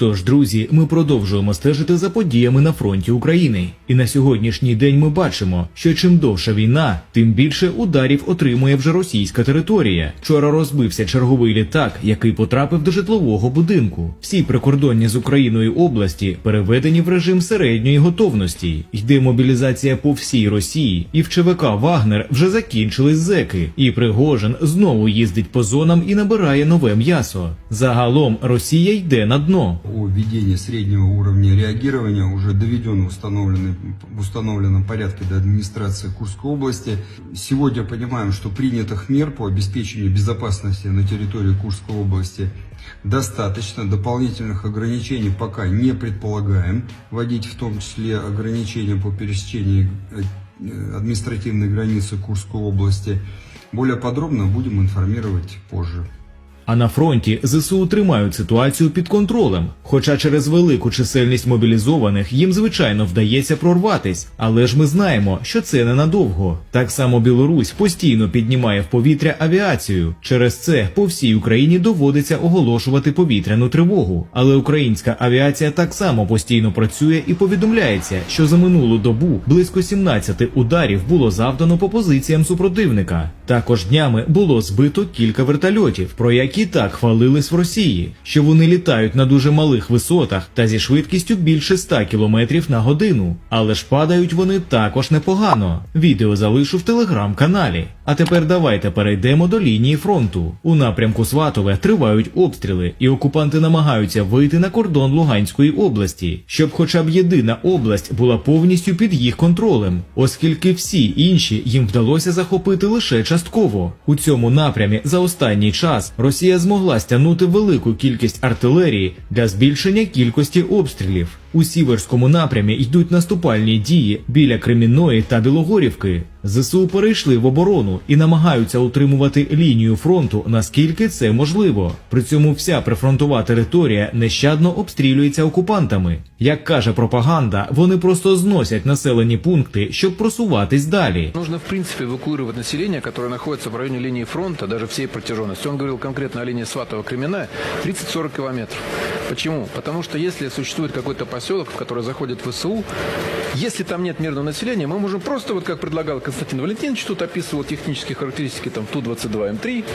Тож, друзі, ми продовжуємо стежити за подіями на фронті України. І на сьогоднішній день ми бачимо, що чим довша війна, тим більше ударів отримує вже російська територія. Вчора розбився черговий літак, який потрапив до житлового будинку. Всі прикордонні з Україною області переведені в режим середньої готовності. Йде мобілізація по всій Росії, і в ЧВК Вагнер вже закінчились зеки. І Пригожин знову їздить по зонам і набирає нове м'ясо. Загалом Росія йде на дно. О введении среднего уровня реагирования уже доведен в, в установленном порядке до администрации Курской области. Сегодня понимаем, что принятых мер по обеспечению безопасности на территории Курской области достаточно. Дополнительных ограничений пока не предполагаем. Вводить в том числе ограничения по пересечению э, административной границы Курской области. Более подробно будем информировать позже. А на фронті ЗСУ тримають ситуацію під контролем. Хоча через велику чисельність мобілізованих їм звичайно вдається прорватись, але ж ми знаємо, що це ненадовго. Так само Білорусь постійно піднімає в повітря авіацію. Через це по всій Україні доводиться оголошувати повітряну тривогу. Але українська авіація так само постійно працює і повідомляється, що за минулу добу близько 17 ударів було завдано по позиціям супротивника. Також днями було збито кілька вертольотів, про які так хвалились в Росії, що вони літають на дуже малих висотах та зі швидкістю більше 100 км на годину. Але ж падають вони також непогано. Відео залишу в телеграм-каналі. А тепер давайте перейдемо до лінії фронту. У напрямку Сватове тривають обстріли, і окупанти намагаються вийти на кордон Луганської області, щоб хоча б єдина область була повністю під їх контролем, оскільки всі інші їм вдалося захопити лише частково. У цьому напрямі за останній час Росія змогла стягнути велику кількість артилерії для збільшення кількості обстрілів. У сіверському напрямі йдуть наступальні дії біля Кремінної та Білогорівки. ЗСУ перейшли в оборону і намагаються утримувати лінію фронту наскільки це можливо. При цьому вся прифронтова територія нещадно обстрілюється окупантами. Як каже пропаганда, вони просто зносять населені пункти, щоб просуватись далі. Нужно, в принципе, эвакуировать население, которое находится в районе линии фронта, даже всей протяженности. Он говорил конкретно о линии Сватова-Кременная, 30-40 километров. Почему? Потому что если существует какой-то поселок, в который заходит ВСУ, если там нет мирного населения, мы можем просто, вот как предлагал Константин Валентинович, тут описывал технические характеристики там Ту-22М3,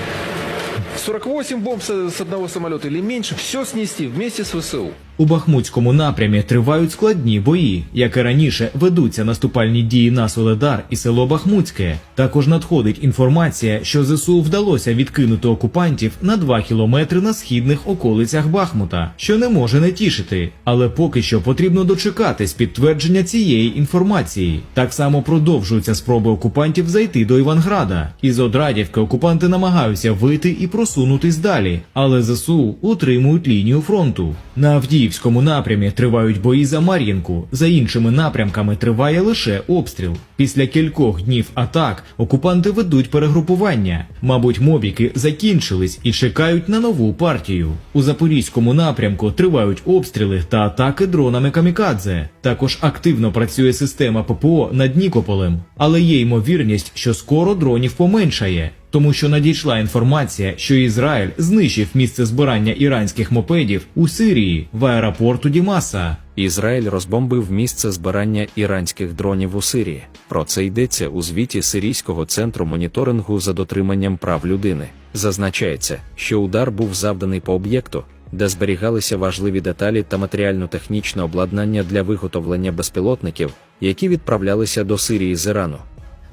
48 бомб с, с одного самолета или меньше, все снести вместе с ВСУ. У Бахмутському напрямі тривають складні бої, як і раніше ведуться наступальні дії на Соледар і село Бахмутське. Також надходить інформація, що ЗСУ вдалося відкинути окупантів на 2 кілометри на східних околицях Бахмута, що не може не тішити. Але поки що потрібно дочекатись підтвердження цієї інформації. Так само продовжуються спроби окупантів зайти до Іванграда. Із Одрадівки окупанти намагаються вийти і просунутись далі, але ЗСУ утримують лінію фронту. На Авдіївському напрямі тривають бої за Мар'їнку. За іншими напрямками триває лише обстріл. Після кількох днів атак окупанти ведуть перегрупування. Мабуть, мобіки закінчились і чекають на нову партію. У запорізькому напрямку тривають обстріли та атаки дронами камікадзе. Також активно працює система ППО над Нікополем, але є ймовірність, що скоро дронів поменшає. Тому що надійшла інформація, що Ізраїль знищив місце збирання іранських мопедів у Сирії в аеропорту Дімаса. Ізраїль розбомбив місце збирання іранських дронів у Сирії. Про це йдеться у звіті Сирійського центру моніторингу за дотриманням прав людини. Зазначається, що удар був завданий по об'єкту, де зберігалися важливі деталі та матеріально-технічне обладнання для виготовлення безпілотників, які відправлялися до Сирії з Ірану.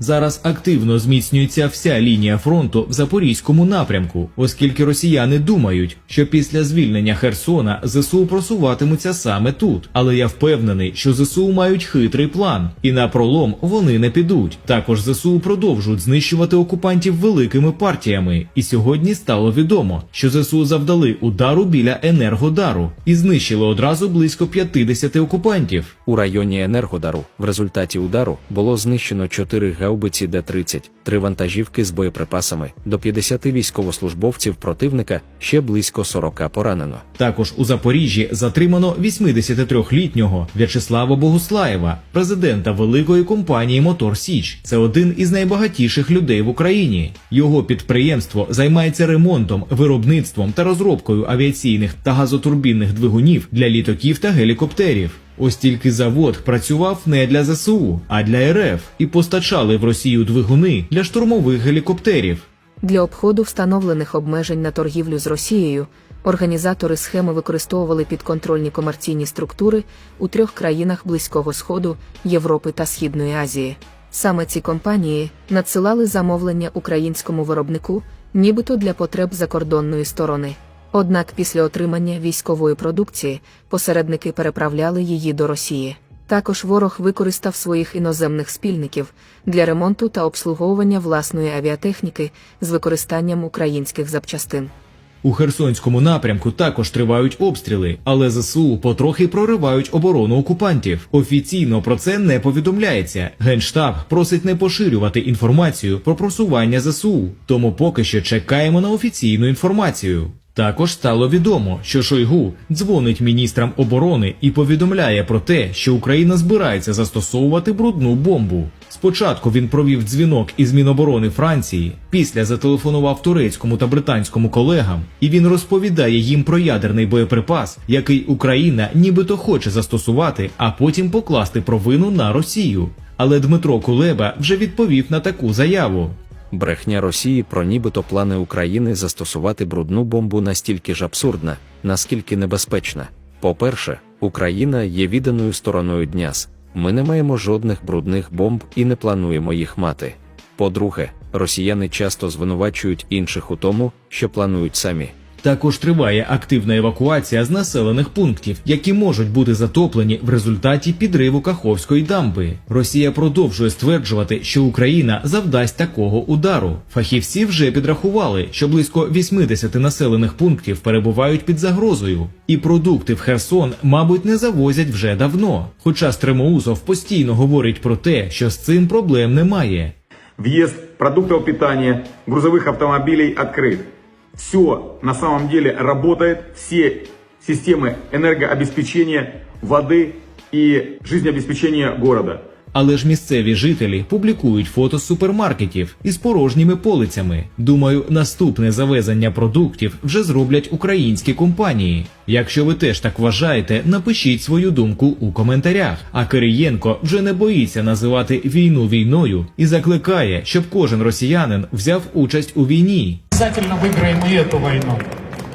Зараз активно зміцнюється вся лінія фронту в запорізькому напрямку, оскільки росіяни думають, що після звільнення Херсона ЗСУ просуватимуться саме тут. Але я впевнений, що ЗСУ мають хитрий план, і на пролом вони не підуть. Також ЗСУ продовжують знищувати окупантів великими партіями. І сьогодні стало відомо, що ЗСУ завдали удару біля Енергодару і знищили одразу близько 50 окупантів. У районі Енергодару в результаті удару було знищено чотири гаубиці Д-30, три вантажівки з боєприпасами, до 50 військовослужбовців противника, ще близько 40 поранено. Також у Запоріжжі затримано 83-літнього В'ячеслава Богуслаєва, президента великої компанії Мотор Січ. Це один із найбагатіших людей в Україні. Його підприємство займається ремонтом, виробництвом та розробкою авіаційних та газотурбінних двигунів для літаків та гелікоптерів. Ось тільки завод працював не для ЗСУ, а для РФ і постачали в Росію двигуни для штурмових гелікоптерів. Для обходу встановлених обмежень на торгівлю з Росією організатори схеми використовували підконтрольні комерційні структури у трьох країнах Близького Сходу, Європи та Східної Азії. Саме ці компанії надсилали замовлення українському виробнику, нібито для потреб закордонної сторони. Однак після отримання військової продукції посередники переправляли її до Росії. Також ворог використав своїх іноземних спільників для ремонту та обслуговування власної авіатехніки з використанням українських запчастин. У Херсонському напрямку також тривають обстріли, але ЗСУ потрохи проривають оборону окупантів. Офіційно про це не повідомляється. Генштаб просить не поширювати інформацію про просування ЗСУ, тому поки що чекаємо на офіційну інформацію. Також стало відомо, що Шойгу дзвонить міністрам оборони і повідомляє про те, що Україна збирається застосовувати брудну бомбу. Спочатку він провів дзвінок із Міноборони Франції, після зателефонував турецькому та британському колегам, і він розповідає їм про ядерний боєприпас, який Україна нібито хоче застосувати, а потім покласти провину на Росію. Але Дмитро Кулеба вже відповів на таку заяву. Брехня Росії про нібито плани України застосувати брудну бомбу настільки ж абсурдна, наскільки небезпечна. По-перше, Україна є відданою стороною дняс. Ми не маємо жодних брудних бомб і не плануємо їх мати. По-друге, росіяни часто звинувачують інших у тому, що планують самі. Також триває активна евакуація з населених пунктів, які можуть бути затоплені в результаті підриву Каховської дамби. Росія продовжує стверджувати, що Україна завдасть такого удару. Фахівці вже підрахували, що близько 80 населених пунктів перебувають під загрозою, і продукти в Херсон, мабуть, не завозять вже давно. Хоча Стремоусов постійно говорить про те, що з цим проблем немає. Въезд продуктов питания, грузовых автомобилей открыт. Все на самом деле работает, все системы энергообеспечения, воды и жизнеобеспечения города. Але ж місцеві жителі публікують фото з супермаркетів із порожніми полицями. Думаю, наступне завезення продуктів вже зроблять українські компанії. Якщо ви теж так вважаєте, напишіть свою думку у коментарях. А Кириєнко вже не боїться називати війну війною і закликає, щоб кожен росіянин взяв участь у війні. Обязательно выиграем и эту войну.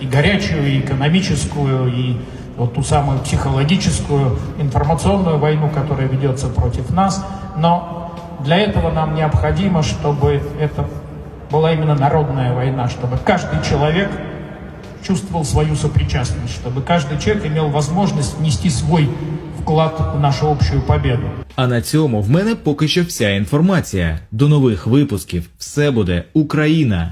И горячую, и экономическую, и вот ту самую психологическую, информационную войну, которая ведется против нас. Но для этого нам необходимо, чтобы это была именно народная война, чтобы каждый человек чувствовал свою сопричастность, чтобы каждый человек имел возможность внести свой вклад в нашу общую победу. А на цьому в мене поки що вся інформація. До нових випусків. Все буде Україна!